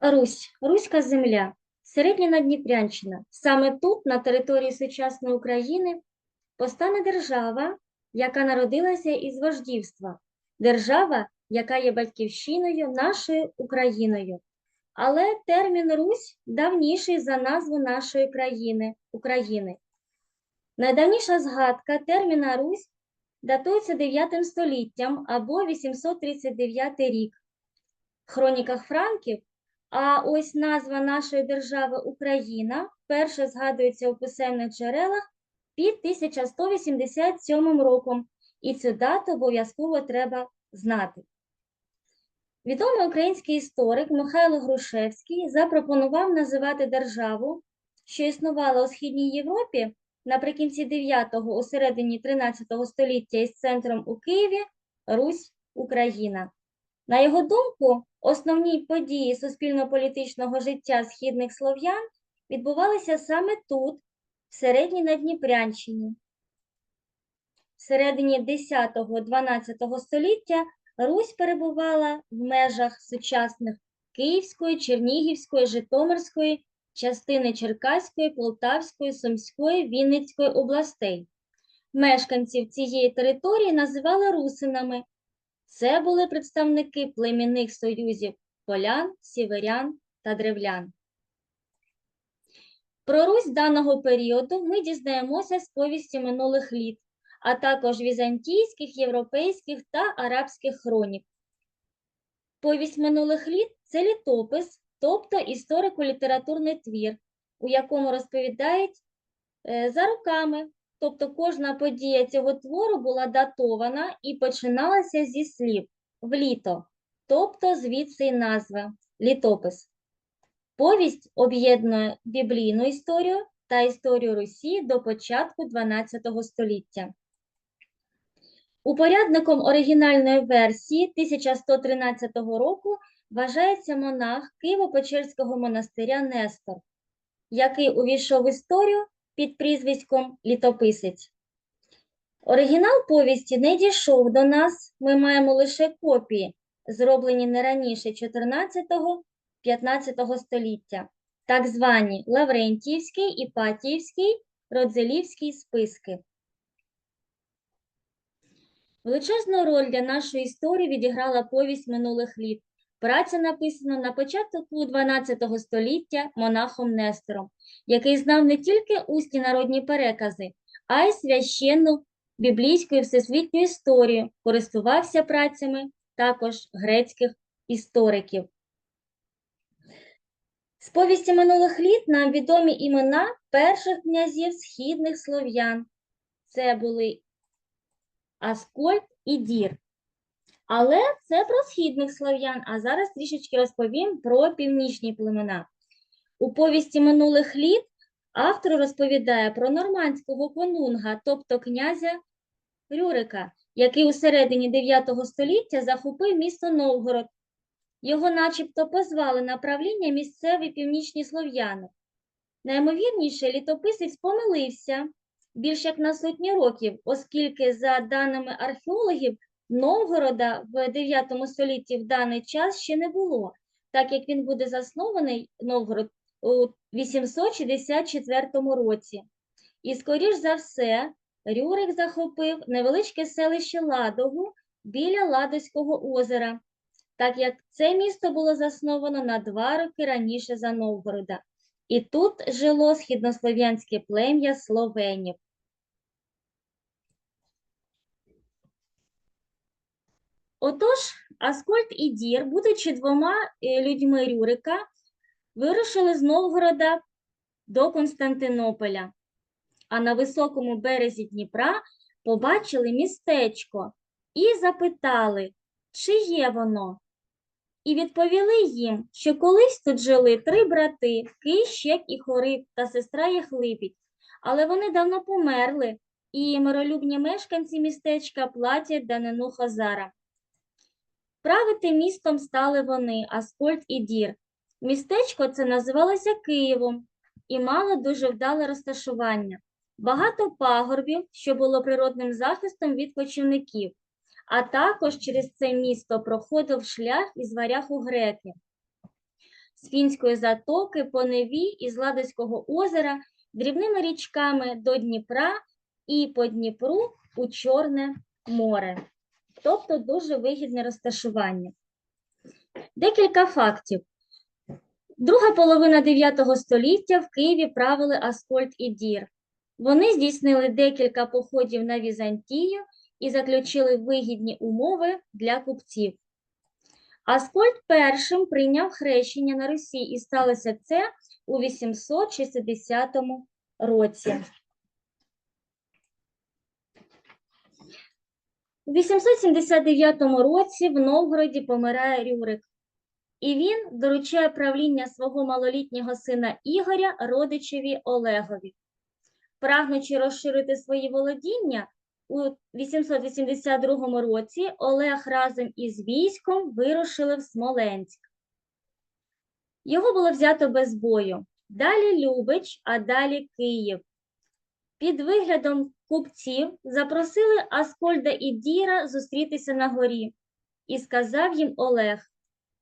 Русь, Руська земля, середня Надніпрянщина. Саме тут, на території сучасної України, постане держава, яка народилася із вождівства, держава, яка є батьківщиною нашою Україною. Але термін Русь давніший за назву нашої країни України. Найдавніша згадка терміна Русь датується 9 століттям або 839 рік. В хроніках Франків а ось назва нашої держави Україна вперше згадується у писемних джерелах під 1187 роком, і цю дату обов'язково треба знати. Відомий український історик Михайло Грушевський запропонував називати державу, що існувала у Східній Європі наприкінці 9-го, у середині 13 століття із центром у Києві Русь Україна. На його думку, основні події суспільно-політичного життя східних слов'ян відбувалися саме тут, в середній Надніпрянщині. В середині 10-12 століття Русь перебувала в межах сучасних Київської, Чернігівської, Житомирської, частини Черкаської, Полтавської, Сумської, Вінницької областей. Мешканців цієї території називали русинами. Це були представники племінних союзів полян, сіверян та древлян. Про Русь даного періоду ми дізнаємося з повісті минулих літ, а також візантійських, європейських та арабських хронік. Повість минулих літ це літопис, тобто історико-літературний твір, у якому розповідають е, за роками, тобто кожна подія цього твору була датована і починалася зі слів в літо, тобто звідси й назва літопис. Повість об'єднує біблійну історію та історію Русі до початку XII століття. Упорядником оригінальної версії 1113 року вважається монах Києво-Печерського монастиря Нестор, який увійшов в історію під прізвиськом Літописець. Оригінал повісті не дійшов до нас, ми маємо лише копії, зроблені не раніше 14-15 століття, так звані Лаврентіївський, Іпатіївський, Родзелівський списки. Величезну роль для нашої історії відіграла повість минулих літ. Праця написана на початку XII століття монахом Нестором, який знав не тільки усні народні перекази, а й священну біблійську і всесвітню історію, користувався працями також грецьких істориків. З повісті минулих літ нам відомі імена перших князів східних слов'ян. Це були Аскольд і Дір. Але це про східних слов'ян, а зараз трішечки розповім про північні племена. У повісті минулих літ автор розповідає про нормандського конунга, тобто князя Рюрика, який у середині 9 століття захопив місто Новгород. Його начебто позвали на правління місцеві північні слов'яни. Наймовірніше, літописець помилився більш як на сотні років, оскільки, за даними археологів, Новгорода в 9 столітті в даний час ще не було, так як він буде заснований Новгород у 864 році. І, скоріш за все, Рюрик захопив невеличке селище Ладогу біля Ладозького озера, так як це місто було засновано на два роки раніше за Новгорода. І тут жило східнослов'янське плем'я словенів. Отож, Аскольд і Дір, будучи двома е, людьми Рюрика, вирушили з Новгорода до Константинополя, а на високому березі Дніпра побачили містечко і запитали, чи є воно. І відповіли їм, що колись тут жили три брати Киш, Щек і Хорив та сестра Яхлипіть, але вони давно померли, і миролюбні мешканці містечка платять данину Хазара. Правити містом стали вони, Аскольд і Дір. Містечко це називалося Києвом і мало дуже вдале розташування. багато пагорбів, що було природним захистом від кочівників, а також через це місто проходив шлях із у греки. З Фінської затоки по Неві із Ладозького озера дрібними річками до Дніпра і по Дніпру у Чорне море. Тобто дуже вигідне розташування. Декілька фактів. Друга половина 9 століття в Києві правили Аскольд і Дір. Вони здійснили декілька походів на Візантію і заключили вигідні умови для купців. Аскольд першим прийняв хрещення на Русі, і сталося це у 860 році. У 879 році в Новгороді помирає Рюрик, і він доручає правління свого малолітнього сина Ігоря родичеві Олегові. Прагнучи розширити свої володіння, у 882 році Олег разом із військом вирушили в Смоленськ. Його було взято без бою. Далі Любич, а далі Київ. Під виглядом купців запросили Аскольда і Діра зустрітися на горі. І сказав їм Олег: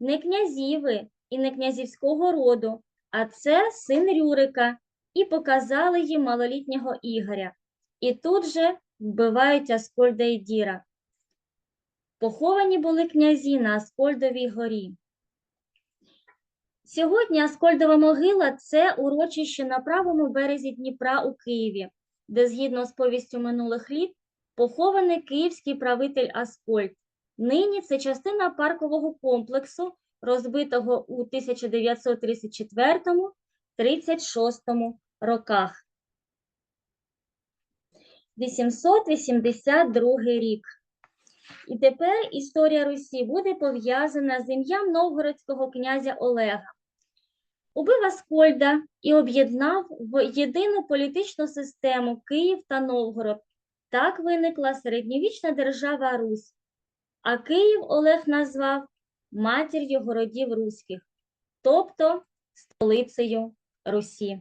не князі ви і не князівського роду, а це син Рюрика, і показали їм малолітнього Ігоря. І тут же вбивають Аскольда і Діра. Поховані були князі на Аскольдовій горі. Сьогодні Аскольдова могила це урочище на правому березі Дніпра у Києві, де, згідно з повістю минулих літ, похований київський правитель Аскольд. Нині це частина паркового комплексу, розбитого у 1934-36 роках. 882 рік. І тепер історія Русі буде пов'язана з ім'ям новгородського князя Олега. Убив Аскольда і об'єднав в єдину політичну систему Київ та Новгород. Так виникла середньовічна держава Русь. А Київ Олег назвав матір'ю городів руських, тобто столицею Русі.